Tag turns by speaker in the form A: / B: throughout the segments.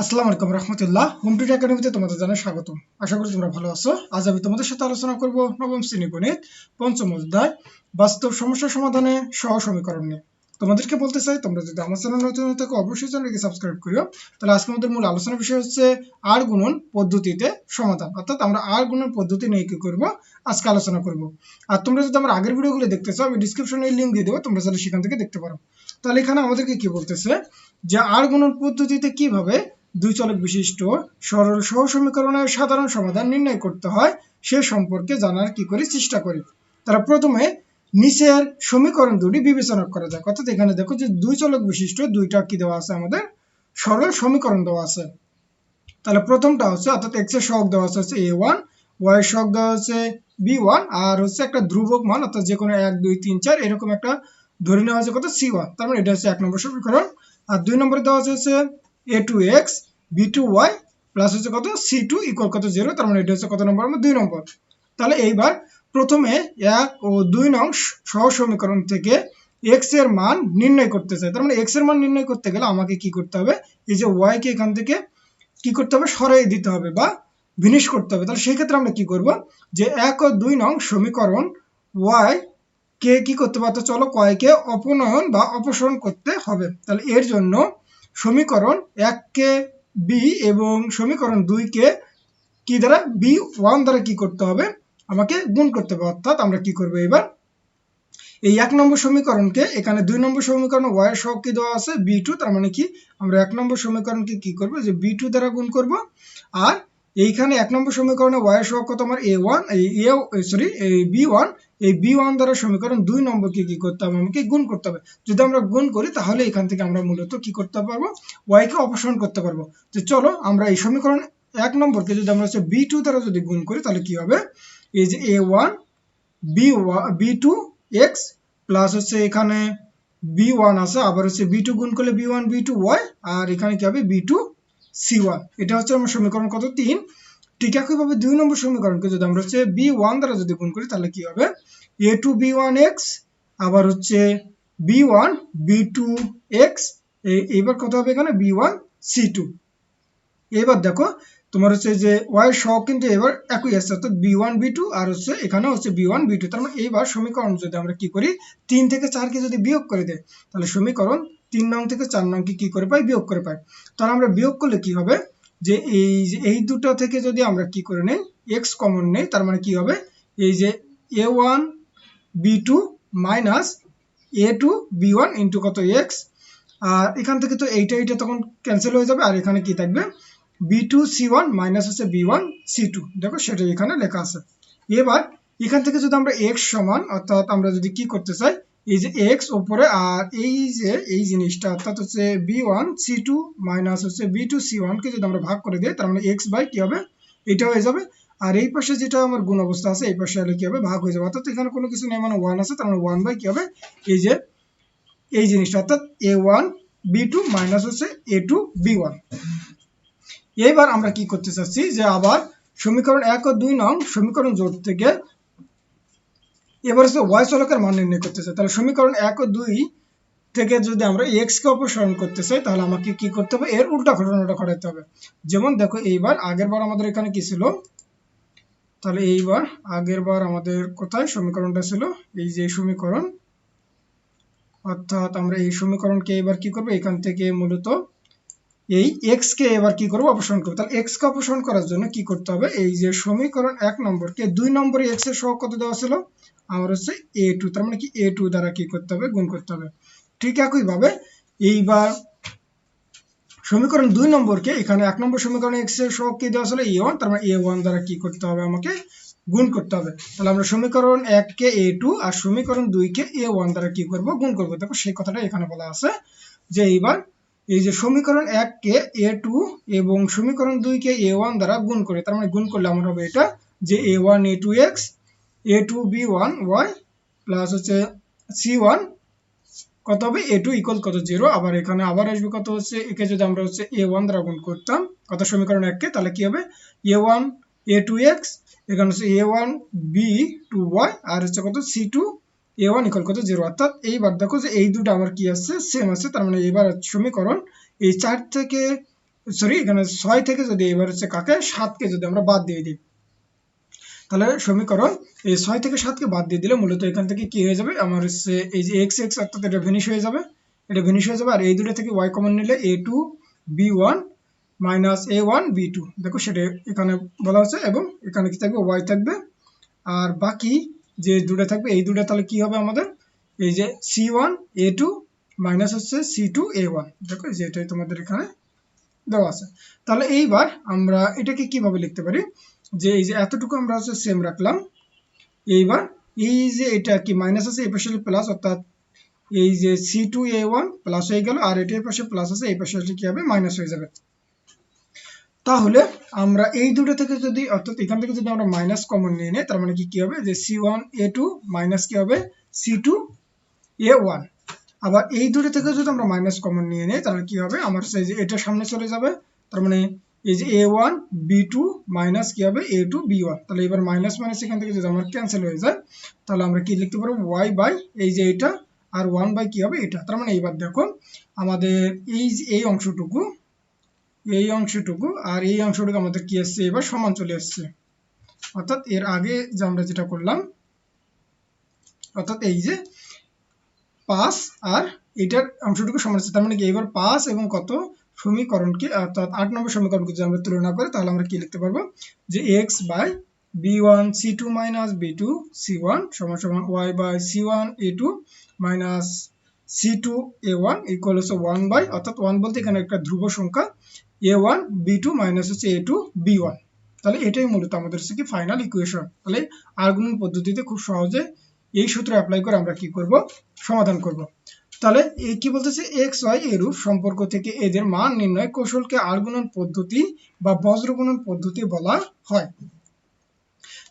A: আসসালামু আলাইকুম রহমতুল্লাহ। Home tutor একাডেমিতে তোমাদের জানাই স্বাগত আশা করি তোমরা ভালো আছো। আজ আমি তোমাদের সাথে আলোচনা করব নবম শ্রেণি গণিত, পঞ্চম অধ্যায়, বাস্তব সমস্যা সমাধানে সহ সমীকরণ নিয়ে। তোমাদেরকে বলতে চাই, তোমরা যদি আমার চ্যানেল নতুন হয়ে থাকো, অবশ্যই চ্যানেলকে সাবস্ক্রাইব করিও। তাহলে আজকে আমাদের মূল আলোচনার বিষয় হচ্ছে আর গুণন পদ্ধতিতে সমাধান। অর্থাৎ আমরা আর গুণন পদ্ধতি নিয়ে কি করব, আজকে আলোচনা করব। আর তোমরা যদি আমার আগের ভিডিওগুলো দেখতে চাও, আমি ডিসক্রিপশনে লিঙ্ক দিয়ে দেবো, তোমরা চাইলে সেখান থেকে দেখতে পারো। তাহলে এখানে আমাদেরকে কি বলতেছে, যে আর গুণন পদ্ধতিতে কীভাবে দুই চলক বিশিষ্ট সরল সহ সমীকরণের সাধারণ সমাধান নির্ণয় করতে হয়, সে সম্পর্কে জানার কি করি চেষ্টা করি। তারা প্রথমে নিচের সমীকরণ দুটি বিবেচনা করা যায় অর্থাৎ এখানে দেখো যে দুই চলক বিশিষ্ট দুইটা কি দেওয়া আছে আমাদের? সরল সমীকরণ দেওয়া আছে। তাহলে প্রথমটা হচ্ছে, অর্থাৎ এক্সের সহগ দেওয়া আছে হচ্ছে এ ওয়ান ওয়াই এর দেওয়া হচ্ছে বি ওয়ান আর হচ্ছে একটা ধ্রুবক মান, অর্থাৎ যে কোনো এক, দুই, তিন, চার, এরকম একটা ধরে নেওয়া হচ্ছে কত? সি ওয়ান তার মানে এটা হচ্ছে এক নম্বর সমীকরণ। আর দুই নম্বরে দেওয়া আছে হচ্ছে A two X B two Y plus হচ্ছে কত? সি টু ইকুয়াল কত? জিরো তার মানে এটা হচ্ছে কত নম্বর? দুই নম্বর। তাহলে এইবার প্রথমে এক ও দুই নং সহ সমীকরণ থেকে এক্সের মান নির্ণয় করতে চাই। তার মানে এক্সের মান নির্ণয় করতে গেলে আমাকে কি করতে হবে? এই যে ওয়াই কে এখান থেকে কি করতে হবে? সরাই দিতে হবে বা ভিনিশ করতে হবে। তাহলে সেই ক্ষেত্রে আমরা কি করব? যে এক ও দুই নং সমীকরণ ওয়াই কে কি করতে পারতো? চলো কয়কে অপনয়ন বা অপসরণ করতে হবে। তাহলে এর জন্য সমীকরণ এককে বি এবং সমীকরণ দুইকে কি দ্বারা? বি ওয়ান দ্বারা কি করতে হবে? আমাকে গুণ করতে হবে। অর্থাৎ আমরা কি করব এবার? এই এক নম্বর সমীকরণকে এখানে দুই নম্বর সমীকরণ ওয়াই সহগ কি দেওয়া আছে? বি টু তার মানে কি? আমরা এক নম্বর সমীকরণকে কি করব? যে বি টু দ্বারা গুণ করব। আর এইখানে এক নম্বর সমীকরণে ওয়াই সহগ কত? আমার এ ওয়ান এই এ সরি এই বি ওয়ান এই বি ওয়ান দ্বারা সমীকরণ দুই নম্বরকে কি করতে হবে? আমাকে গুণ করতে হবে। যদি আমরা গুণ করি, তাহলে এখান থেকে আমরা মূলত কি করতে পারব? ওয়াই কে অপসারণ করতে পারব। তো চলো, আমরা এই সমীকরণ এক নম্বরকে যদি আমরা হচ্ছে বি টু দ্বারা যদি গুণ করি, তাহলে কি হবে? এই যে এ ওয়ান বি ওয়া বি টু এক্স প্লাস হচ্ছে এখানে বি ওয়ান আছে, আবার হচ্ছে বি টু গুণ করলে b one b two y আর এখানে কি হবে? বি টু সি ওয়ান এটা হচ্ছে আমার সমীকরণ কত? তিন। ঠিক একইভাবে দুই নম্বর সমীকরণকে যদি আমরা হচ্ছে বি ওয়ান দ্বারা যদি গুণ করি, তাহলে কি হবে? A two b one x আবার হচ্ছে b one b two x এইবার কত হবে এখানে? বি ওয়ান সি টু এবার দেখো, তোমার হচ্ছে যে ওয়াই সহ কিন্তু এবার একই আসছে অর্থাৎ বি ওয়ান বি টু আর হচ্ছে এখানে হচ্ছে বি ওয়ান বি টু তার মানে এইবার সমীকরণ যদি আমরা কি করি, তিন থেকে চারকে যদি বিয়োগ করে দেয় তাহলে সমীকরণ তিন নং থেকে চার নংকে কি করে পাই বিয়োগ করে পাই তাহলে আমরা বিয়োগ করলে কি হবে? যে এই যে এই দুটো থেকে যদি আমরা কি করে নেই এক্স কমন নেই, তার মানে কি হবে? এই যে a one b two minus a two b one into কত এক্স আর এখান থেকে তো এইটা এইটা তখন ক্যান্সেল হয়ে যাবে, আর এখানে কি থাকবে? B two c one minus হচ্ছে বি ওয়ান সি টু দেখো সেটাই এখানে লেখা আছে। এবার এখান থেকে যদি আমরা এক্স সমান, অর্থাৎ আমরা যদি কি করতে চাই এই যে এক্স ওপরে আর এই যে এই জিনিসটা, অর্থাৎ হচ্ছে b one c two minus হচ্ছে বি টু সি ওয়ানকে যদি আমরা ভাগ করে দিই, তার মানে এক্স বাই কি হবে? এটা হয়ে যাবে। আর এই পাশে যেটা আমার গুণ অবস্থা আছে, এই পাশে হলে কি হবে? ভাগ হয়ে যাবে। অর্থাৎ এখানে কোনো কিছু নেই মানে ওয়ান আছে, তার মানে ওয়ান বাই কি হবে? এই যে, এই জিনিসটা, অর্থাৎ a one b two minus হচ্ছে এ টু বি ওয়ান এইবার আমরা কি করতে চাচ্ছি? যে আবার সমীকরণ এক ও দুই নং সমীকরণ জোট থেকে এবার হচ্ছে ওয়াই চলকের মান নির্ণয় করতে চাই। তাহলে সমীকরণ এক ও দুই থেকে যদি আমরা এক্স কে অপসারণ করতে চাই, তাহলে আমাকে কি করতে হবে? এর উল্টা ঘটনাটা ঘটাতে হবে। যেমন দেখো, এইবার আগের বার আমাদের এখানে কি ছিল? তাহলে এইবার আগের বার আমাদের কোথায় সমীকরণটা ছিল? এই যে সমীকরণ। অর্থাৎ আমরা এই সমীকরণকে এবার কি করব? এখান থেকে মূলত এই এক্স কে এবার কি করব? অপসারণ করব। তাহলে এক্স কে অপসারণ করার জন্য কি করতে হবে? এই যে সমীকরণ এক নম্বরকে দুই নম্বরে এক্সের সহ কত দেওয়া ছিল? আমার হচ্ছে এ টু তার মানে কি এ টু দ্বারা কি করতে হবে? গুণ করতে হবে। ঠিক একইভাবে এইবার সমীকরণ দুই নম্বরকে, এখানে এক নম্বর সমীকরণে এক্সের সহ কি দেওয়া ছিল? এ ওয়ান তার মানে এ ওয়ান দ্বারা কি করতে হবে আমাকে? গুণ করতে হবে। তাহলে আমরা সমীকরণ এককে এ টু আর সমীকরণ দুইকে এ ওয়ান দ্বারা কি করব? গুণ করব। দেখো সেই কথাটা এখানে বলা আছে যে এইবার এই যে সমীকরণ এককে এ টু এবং সমীকরণ দুইকে এ ওয়ান দ্বারা গুণ করে, তার মানে গুণ করলে আমার হবে এটা, যে a one a two x a two b one y plus হচ্ছে সি ওয়ান কত হবে? এ টু ইকুয়াল কত? জিরো আবার এখানে আবার আসবে কত হচ্ছে? একে যদি আমরা হচ্ছে এ ওয়ান দ্বারা গুণ করতাম, কত সমীকরণ এককে তাহলে কি হবে? A one a two x এখানে হচ্ছে a one b two y আর হচ্ছে কত? C two a one equal কত? জিরো অর্থাৎ এইবার দেখো যে এই দুটো আমার কি আসছে সেম আছে। তার মানে এবার সমীকরণ এই চার থেকে সরি এখানে ছয় থেকে যদি এবার হচ্ছে কাকে? সাতকে যদি আমরা বাদ দিয়ে দিই। তাহলে সমীকরণ এই ছয় থেকে সাতকে বাদ দিয়ে দিলে মূলত এখান থেকে কি হয়ে যাবে? আমার হচ্ছে এই যে এক্স এক্স অর্থাৎ এটা ভেনিশ হয়ে যাবে। এটা ভেনিশ হয়ে যাবে। আর এই দুটো থেকে ওয়াই কমন নিলে a two b one minus a one b two দেখো সেটা এখানে বলা হচ্ছে এবং এখানে কি থাকবে? ওয়াই থাকবে। আর বাকি যে দুটো থাকবে, এই দুটো তাহলে কি হবে আমাদের? এই যে c one a two minus হচ্ছে সি টু এ ওয়ান দেখো যে এটাই তোমাদের এখানে দেওয়া আছে। তাহলে এইবার আমরা এটাকে কীভাবে লিখতে পারি? যে এই যে এতটুকু আমরা হচ্ছে সেম রাখলাম। এইবার এই যে এটা কি মাইনাস আছে, এই পাশে প্লাস অর্থাৎ এই যে c two a one plus হয়ে গেল, আর এটার পাশে প্লাস আছে, এই পাশে কি হবে? মাইনাস হয়ে যাবে। তাহলে আমরা এই দুটো থেকে যদি, অর্থাৎ এখান থেকে যদি আমরা মাইনাস কমন নিয়ে নিই, তার মানে কি কি হবে? যে c one a two minus কি হবে? সি টু এ ওয়ান আবার এই দুটো থেকে যদি আমরা মাইনাস কমন নিয়ে নিই, তাহলে কি হবে? আমার সেই যে এটা সামনে চলে যাবে, তার মানে এই যে a one b two minus কি হবে? এ টু বি ওয়ান তাহলে এবার মাইনাস মাইনাস এখান থেকে যদি আমার ক্যান্সেল হয়ে যায়, তাহলে আমরা কি লিখতে পারব? ওয়াই বাই এই যে এটা, আর ওয়ান বাই কি হবে? এটা। তার মানে এইবার দেখো, আমাদের এই এই অংশটুকু এই অংশটুকু আর এই অংশটুকু আমাদের কি আসছে এবার সমান চলে আসছে অর্থাৎ এর আগে যে আমরা যেটা করলাম, অর্থাৎ এই যে পাঁচ আর এটার অংশটুকু সমান আছে তার মানে কি? এবার পাঁচ এবং কত? সমীকরণকে, অর্থাৎ আট নম্বর সমীকরণকে যদি আমরা তুলনা করি, তাহলে আমরা কি লিখতে পারব? যে x by b one c two minus b two c one সমান সমান y by c one a two minus c two a one equal হচ্ছে ওয়ান বাই অর্থাৎ ওয়ান বলতে এখানে একটা ধ্রুব সংখ্যা a one b two minus হচ্ছে এ টু বি ওয়ান তাহলে এটাই মূলত আমাদের হচ্ছে কি ফাইনাল ইকুয়েশন তাহলে আর্গুমেন্ট পদ্ধতিতে খুব সহজে এই সূত্র অ্যাপ্লাই করে আমরা কি করব? সমাধান করব। তাহলে এই কি বলতেছে? এক্স ওয়াই এরূপ সম্পর্ক থেকে এদের মান নির্ণয় কৌশলকে আর্গুণন পদ্ধতি বা বজ্রগুণন পদ্ধতি বলা হয়।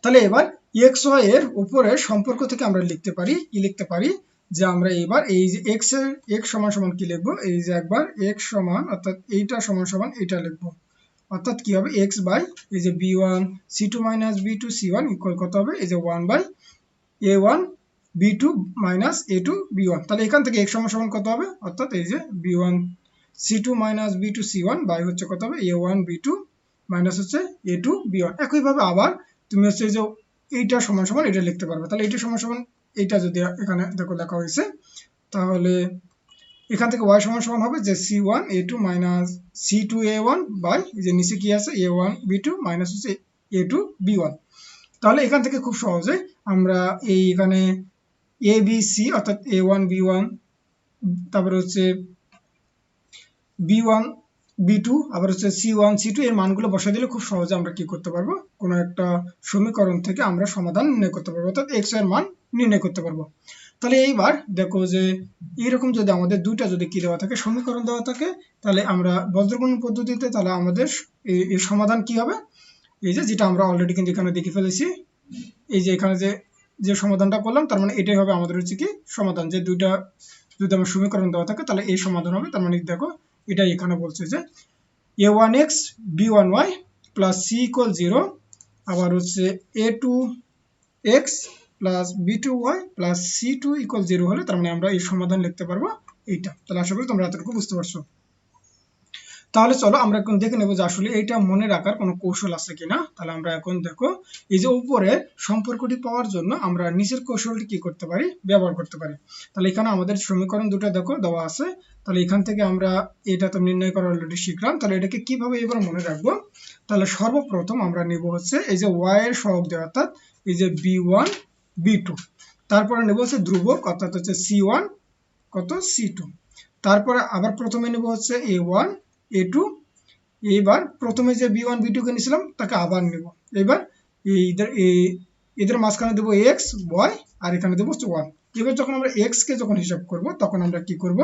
A: তাহলে এবার এক্স ওয়াই এর উপরে সম্পর্ক থেকে আমরা লিখতে পারি, কি লিখতে পারি? যে আমরা এবার এই যে এক্সের এক্স সমান সমান কি লিখব? এই যে একবার এক্স সমান, অর্থাৎ এইটা সমান সমান এইটা লিখব। অর্থাৎ কি হবে? এক্স বাই এই যে b one c two minus b two c one equal কত হবে? এই যে one by a one b two minus a two b one তাহলে এখান থেকে এক সমান কত হবে? অর্থাৎ এই যে b one c two minus b two c one by হচ্ছে কত হবে? A one b two minus হচ্ছে এ টু বি ওয়ান একইভাবে আবার তুমি হচ্ছে যে এইটা সমান সমান এটা লিখতে পারবে। তাহলে এইটা সমান সমান এইটা যদি এখানে দেখো লেখা হয়েছে, তাহলে এখান থেকে ওয়াই সমান সমান হবে যে c one a two minus c two a one by যে নিচে কি আছে? A one b two minus হচ্ছে এ টু বি ওয়ান তাহলে এখান থেকে খুব সহজে আমরা এই এখানে এ বি সি অর্থাৎ এ ওয়ান বি ওয়ান তারপরে হচ্ছে বি ওয়ান বি টু আবার হচ্ছে সি ওয়ান সি টু এর মানগুলো বসাই দিলে খুব সহজে আমরা কি করতে পারব? কোনো একটা সমীকরণ থেকে আমরা সমাধান নির্ণয় করতে পারব, অর্থাৎ এক্সের মান নির্ণয় করতে পারব। তাহলে এইবার দেখো যে এরকম যদি আমাদের দুইটা যদি কি দেওয়া থাকে, সমীকরণ দেওয়া থাকে, তাহলে আমরা বজ্রগুণ পদ্ধতিতে তাহলে আমাদের এর সমাধান কি হবে? এই যে যেটা আমরা অলরেডি কিন্তু এখানে দেখে ফেলেছি, এই যে এখানে যে যে সমাধানটা করলাম, তার মানে এটাই হবে আমাদের হচ্ছে কি সমাধান। যে দুইটা, যদি আমার সমীকরণ দেওয়া থাকে, তাহলে এই সমাধান হবে। তার মানে দেখো, এটাই এখানে বলছে যে a one x b one y plus c equal zero আবার হচ্ছে a two x plus b two y plus c two equal zero হলে তার মানে আমরা এই সমাধান লিখতে পারব এইটা। তাহলে আশা করি তোমরা এতটুকু বুঝতে পারছ। তাহলে চলো আমরা এখন দেখে নেব যে আসলে এইটা মনে রাখার কোনো কৌশল আছে কিনা। তাহলে আমরা এখন দেখো, এই যে উপরে সম্পর্কটি পাওয়ার জন্য আমরা নিচের কৌশলটি কি করতে পারি? ব্যবহার করতে পারি। তাহলে এখানে আমাদের সমীকরণ দুটো দেখো দেওয়া আছে। তাহলে এখান থেকে আমরা এটা তো নির্ণয় করা অলরেডি শিখলাম। তাহলে এটাকে কীভাবে এবার মনে রাখব? তাহলে সর্বপ্রথম আমরা নিব হচ্ছে এই যে ওয়াই এর সহগ দেওয়া, অর্থাৎ এই যে বি ওয়ান বি টু তারপরে নেব হচ্ছে ধ্রুবক, অর্থাৎ হচ্ছে সি ওয়ান কত? সি টু তারপরে আবার প্রথমে নেব হচ্ছে এ ওয়ান এ টু এইবার প্রথমে যে বি ওয়ান বি টুকে নিয়েছিলাম, তাকে আবার নেব। এবার এদের এদের মাঝখানে দেবো এক্স ওয়াই আর এখানে দেবো ওয়ান এবার যখন আমরা এক্স কে যখন হিসাব করব, তখন আমরা কি করব?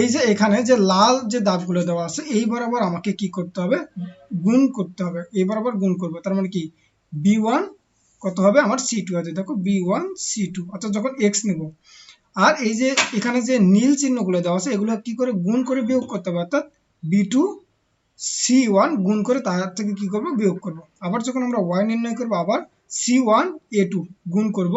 A: এই যে এখানে যে লাল যে দাগগুলো দেওয়া আছে এই বরাবর আমাকে কি করতে হবে? গুণ করতে হবে। এই বরাবর গুণ করব। তার মানে কি? বি ওয়ান কত হবে? আমার সি টু আছে। দেখো বি ওয়ান সি টু অর্থাৎ যখন এক্স নেব আর এই যে এখানে যে নীল চিহ্নগুলো দেওয়া আছে, এগুলো কি করে গুণ করে বিয়োগ করতে হবে? অর্থাৎ বি টু সি ওয়ান গুণ করে তার থেকে কি করব? বিয়োগ করব। আবার যখন আমরা ওয়াই নির্ণয় করব, আবার সি ওয়ান এ টু গুণ করব।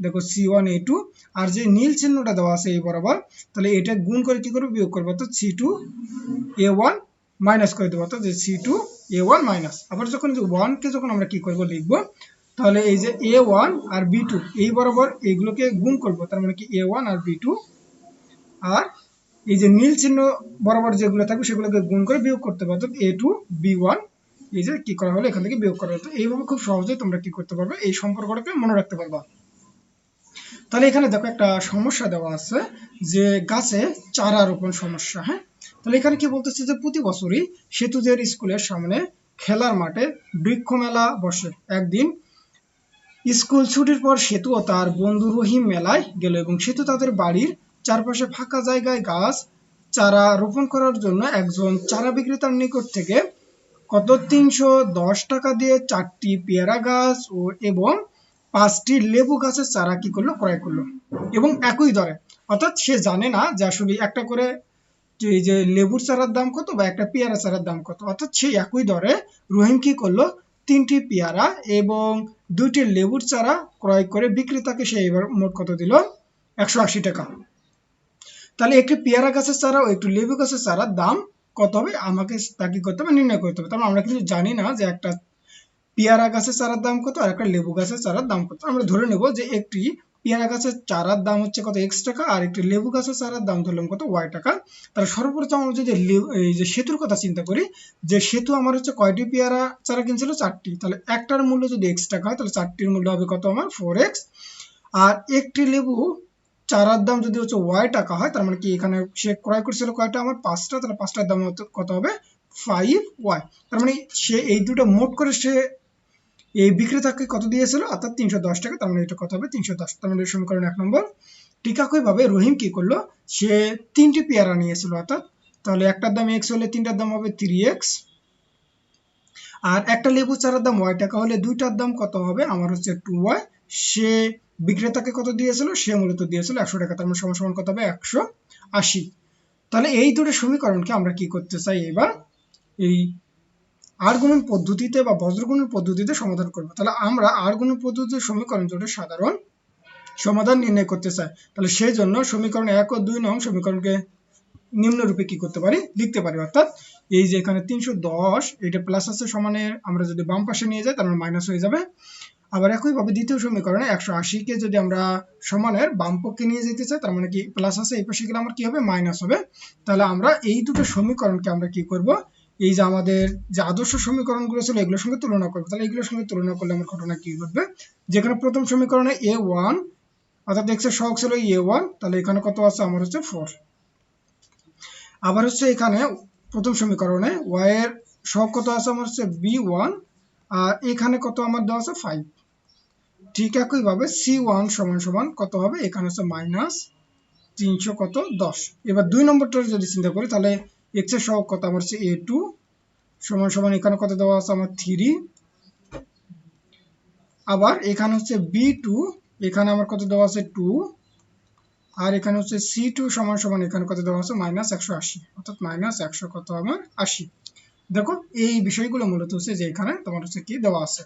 A: দেখো সি ওয়ান এ টু আর যে নীল চিহ্নটা দেওয়া আছে এই বরাবর, তাহলে এটা গুণ করে কি করব? বিয়োগ করব। অর্থাৎ c two a one minus করে দেবো। অর্থাৎ c two a one minus আবার যখন যে ওয়ানকে যখন আমরা কি করব? লিখব তাহলে এই যে এ ওয়ান আর বি টু এই বরাবর এইগুলোকে গুণ করব, তার মানে কি এ ওয়ান আর বি টু আর এই যে নীল চিহ্ন বরাবর যেগুলো থাকবে সেগুলোকে গুণ করে বিয়োগ করতে পারতো এ টু বি ওয়ান এই যে কি করা হলো, এখান থেকে বিয়োগ করা হতো এইভাবে খুব সহজেই তোমরা কি করতে পারবে, এই সম্পর্কটাকে মনে রাখতে পারবা। তাহলে এখানে দেখো একটা সমস্যা দেওয়া আছে, যে গাছে চারা রোপণ সমস্যা হ্যাঁ? তাহলে এখানে কি বলতেছে যে প্রতি বছরই সেতুদের স্কুলের সামনে খেলার মাঠে বৃক্ষ মেলা বসে। একদিন স্কুল ছুটির পর সেতু ও তার বন্ধু রহিম মেলায় গেল এবং সেতু তাদের বাড়ির চারপাশে ফাঁকা জায়গায় গাছ চারা রোপণ করার জন্য একজন চারা বিক্রেতার নিকট থেকে কত তিনশো দশ টাকা দিয়ে চারটি পেয়ারা গাছ ও এবং পাঁচটি লেবু গাছের চারা কি করল, ক্রয় করল? এবং একই দরে, অর্থাৎ সে জানে না যে আসলে একটা করে এই যে লেবুর চারার দাম কত বা একটা পেয়ারা চারার দাম কত। অর্থাৎ সে একই দরে রহিম কি করল, তিনটি পেয়ারা এবং দুইটি লেবুর চারা ক্রয় করে বিক্রেতাকে সে এবার মোট কত দিল? একশো আশি টাকা। তাহলে একটি পেয়ারা গাছের চারা ও একটি লেবু গাছের চারার দাম কত হবে? আমাকে তাকে করতে হবে? নির্ণয় করতে হবে। তাহলে আমরা কিন্তু জানি না যে একটা পেয়ারা গাছের চারার দাম কত আর একটা লেবু গাছের চারার দাম কত। আমরা ধরে নেব যে একটি পেয়ারা গাছের চারার দাম হচ্ছে কত? এক্স টাকা, আর একটি লেবু গাছের চারার দাম ধরলাম কত? ওয়াই টাকা। তাহলে সর্বপ্রথম আমরা যদি এই যে সেতুর কথা চিন্তা করি, যে সেতু আমার হচ্ছে কয়টি পেয়ারা চারা কিনছিল? চারটি। তাহলে একটার মূল্য যদি এক্স টাকা হয়, তাহলে চারটির মূল্য হবে কত আমার? ফোর এক্স আর একটি লেবু চারার দাম যদি হচ্ছে ওয়াই টাকা হয়, তার মানে কি এখানে সে ক্রয় করছিল কয়টা আমার? পাঁচটা। তাহলে পাঁচটার দাম কত হবে? ফাইভ ওয়াই তার মানে সে এই দুটো মোট করে সে এই বিক্রেতাকে কত দিয়েছিল? অর্থাৎ তিনশো দশ টাকা, তার মানে এটা কত হবে? তিনশো দশ, তার মানে সমীকরণ এক নম্বর। ঠিক একইভাবে রহিম কি করল? সে তিনটি পেয়ারা নিয়েছিল, অর্থাৎ তাহলে একটার দাম এক্স হলে তিনটার দাম হবে থ্রি এক্স আর একটা লেবু চারার দাম ওয়াই টাকা হলে দুইটার দাম কত হবে? আমার হচ্ছে টু ওয়াই সে বিক্রেতাকে কত দিয়েছিল? সে মূলত দিয়েছিল একশো টাকা, তার মানে সমান সমান কত হবে? একশো আশি। তাহলে এই দুটো সমীকরণকে আমরা কি করতে চাই? এবার এই আর গুণন পদ্ধতিতে বা বজ্রগুণন পদ্ধতিতে সমাধান করব। তাহলে আমরা আর গুণন পদ্ধতির সমীকরণ যেটা সাধারণ সমাধান নির্ণয় করতে চাই। তাহলে সেই জন্য সমীকরণ এক ও দুই নং সমীকরণকে নিম্নরূপে কি করতে পারি? লিখতে পারি। অর্থাৎ এই যে এখানে তিনশো দশ, এটা প্লাস আছে সমানে, আমরা যদি বাম পাশে নিয়ে যাই, তাহলে মাইনাস হয়ে যাবে। আবার একইভাবে দ্বিতীয় সমীকরণে একশো আশিকে যদি আমরা সমানের বাম পক্ষে নিয়ে যেতে চাই, তার মানে কি প্লাস আছে, এই পাশে গেলে আমার কি হবে? মাইনাস হবে। তাহলে আমরা এই দুটো সমীকরণকে আমরা কি করব? এই যে আমাদের যে আদর্শ সমীকরণগুলো ছিল এগুলোর সঙ্গে তুলনা করব। তাহলে এগুলোর সঙ্গে তুলনা করলে আমার ঘটনা কি ঘটবে? যেখানে প্রথম সমীকরণে এ ওয়ান অর্থাৎ এক্সের সহগ ছিল এ ওয়ান তাহলে এখানে কত আছে? আমার হচ্ছে ফোর আবার হচ্ছে এখানে প্রথম সমীকরণে ওয়াই এর সহগ কত আছে? আমার হচ্ছে বি ওয়ান আর এখানে কত আমার দেওয়া আছে? ফাইভ ঠিক একইভাবে সি ওয়ান সমান সমান কত হবে? এখানে হচ্ছে মাইনাস তিনশো কত? দশ। এবার দুই নম্বরটা যদি চিন্তা করি, তাহলে এক্সের সহগ কত? আমার হচ্ছে এ টু সমান সমান এখানে কত দেওয়া আছে? আমার থ্রি আবার এখানে হচ্ছে বি টু এখানে আমার কত দেওয়া আছে? টু আর এখানে হচ্ছে সি টু সমান সমান এখানে কত দেওয়া আছে? মাইনাস একশো আশি। অর্থাৎ মাইনাস একশো কত আমার আশি। দেখো, এই বিষয়গুলো মূলত হচ্ছে যে এখানে তোমার হচ্ছে কি দেওয়া আছে।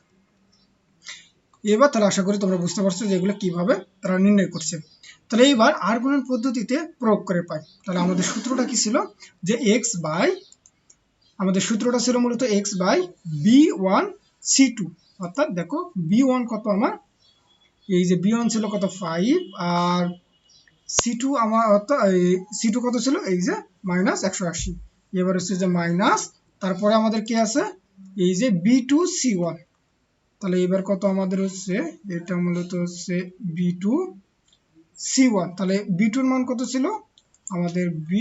A: এবার তাহলে আশা করি তোমরা বুঝতে পারছ যে এগুলো কীভাবে তারা নির্ণয় করছে। তাহলে এইবার আর গুণন পদ্ধতিতে প্রয়োগ করে পাই। তাহলে আমাদের সূত্রটা কি ছিল? যে এক্স বাই আমাদের সূত্রটা ছিল মূলত x by b one c two অর্থাৎ দেখো বি ওয়ান কত আমার? এই যে বি ওয়ান ছিল কত ফাইভ আর সি টু আমার অর্থাৎ সি টু কত ছিল? এই যে মাইনাস একশো আশি। এবার হচ্ছে যে মাইনাস তারপরে আমাদের কি আছে? এই যে বি টু সি ওয়ান তাহলে এবার কত আমাদের হচ্ছে? এটা মূলত হচ্ছে বি টু সি ওয়ান তাহলে বি মান কত ছিল? আমাদের বি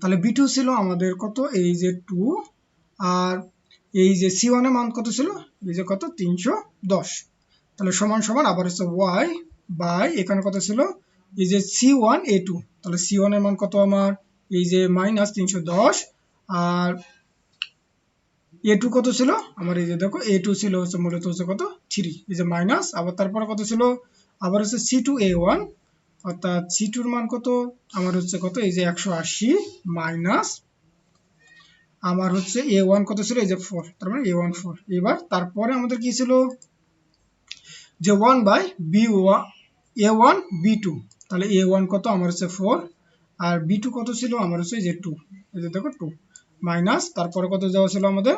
A: তাহলে বি ছিল আমাদের কত? এই যে টু আর এই যে সি ওয়ানের মান কত ছিল? এই যে কত? তিনশো দশ। তাহলে সমান সমান আবার হচ্ছে ওয়াই বাই এখানে কত ছিল? এই যে সি ওয়ান এ টু তাহলে সি ওয়ানের মান কত আমার? এই যে মাইনাস তিনশো দশ, আর এ টু কত ছিল? আমার এই যে দেখো এ টু ছিল হচ্ছে মূলত হচ্ছে কত? থ্রি এই যে মাইনাস আবার তারপরে কত ছিল? আবার হচ্ছে সি টু এ ওয়ান অর্থাৎ সি টুর মান কত? আমার হচ্ছে কত? এই যে একশো আশি মাইনাস আমার হচ্ছে এ ওয়ান কত ছিল? এই যে ফোর তার মানে এ ওয়ান ফোর এবার তারপরে আমাদের কি ছিল? যে one by b one a one b two তাহলে এ ওয়ান কত? আমার হচ্ছে ফোর আর বি টু কত ছিল? আমার হচ্ছে এই যে টু এই যে দেখো টু মাইনাস তারপরে কত যাওয়া ছিল আমাদের?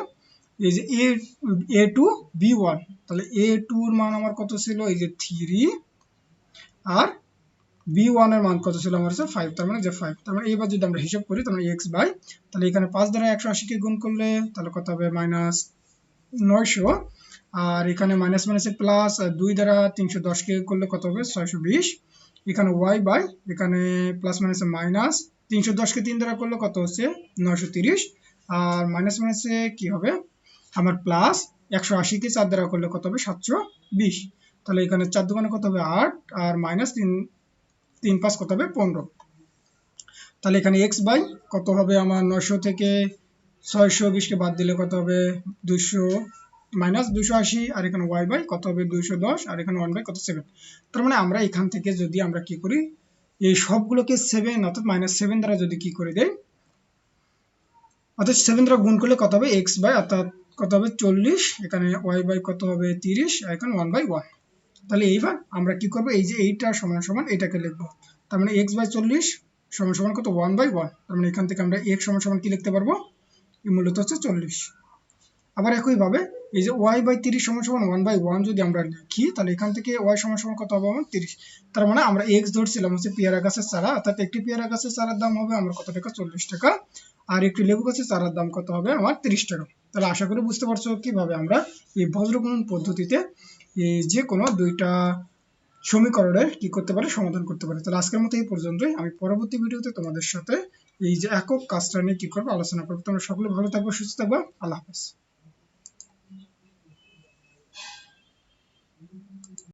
A: এই যে এ টু বি ওয়ান তাহলে এ টুর মান আমার কত ছিল? এই যে থ্রি আর বি ওয়ানের মান কত ছিল আমার ফাইভ তার মানে যে ফাইভ তার মানে এইবার যদি আমরা হিসাব করি, তার মানে এক্স বাই, তাহলে এখানে পাঁচ দ্বারা একশো আশিকে গুণ করলে তাহলে কত হবে? মাইনাস নয়শো। আর এখানে মাইনাস মাইনাসে প্লাস দুই দ্বারা তিনশো দশকে করলে কত হবে? ছয়শো বিশ। এখানে ওয়াই বাই, এখানে প্লাস মাইনাসে মাইনাস তিনশো দশকে তিন দ্বারা করলে কত হচ্ছে? নয়শো তিরিশ। আর মাইনাস মাইনাসে কি হবে? আমার প্লাস একশো আশিকে চার দ্বারা করলে কত হবে? সাতশো বিশ। তাহলে এখানে চার দোকানে কত হবে? আট আর মাইনাস তিন তিন পাঁচ কত হবে? পনেরো। তাহলে এখানে এক্স বাই কত হবে আমার নয়শো থেকে ছয়শো বিশকে বাদ দিলে কত হবে? দুশো মাইনাস দুশো আশি, আর এখানে ওয়াই বাই কত হবে? দুইশো দশ, আর এখানে ওয়ান বাই কত? সেভেন তার মানে আমরা এখান থেকে যদি আমরা কি করি, এই সবগুলোকে সেভেন অর্থাৎ মাইনাস সেভেন দ্বারা যদি কি করে দেয় অর্থাৎ সেভেন দ্বারা গুণ করলে কত হবে? এক্স বাই অর্থাৎ কত হবে? চল্লিশ। এখানে ওয়াই বাই কত হবে? তিরিশ। আর এখানে ওয়ান বাই ওয়ান তাহলে এইবার আমরা কি করব? এই যে এইটা সমান সমান এটাকে লিখব। তার মানে এক্স বাই চল্লিশ সমান সমান কত? ওয়ান বাই ওয়ান তার মানে এখান থেকে আমরা এক্স সমান সমান কি লিখতে পারব? মূলত হচ্ছে চল্লিশ। আবার একইভাবে এই যে ওয়াই বাই তিরিশ সমান সমান ওয়ান বাই ওয়ান যদি আমরা লিখি, তাহলে এখান থেকে ওয়াই সমান সমান কত হবে? আমার তিরিশ। তার মানে আমরা এক্স ধরছিলাম হচ্ছে পেয়ারা গাছের চারা। অর্থাৎ একটি পেয়ারা গাছের চারার দাম হবে আমার কত টাকা? চল্লিশ টাকা। আর একটি লেবু গাছের চারার দাম কত হবে? আমার তিরিশ টাকা। তাহলে আশা করি বুঝতে পারছ কীভাবে আমরা এই বজ্রগুণন পদ্ধতিতে যে কোনো দুইটা সমীকরণের কি করতে পারে, সমাধান করতে পারে। তাহলে আজকের মতো এই পর্যন্তই। আমি পরবর্তী ভিডিওতে তোমাদের সাথে এই যে একক কাজটা নিয়ে কি করব আলোচনা করব। তোমরা সকলে ভালো থাকব, সুস্থ থাকব। আল্লাহ হাফেজ।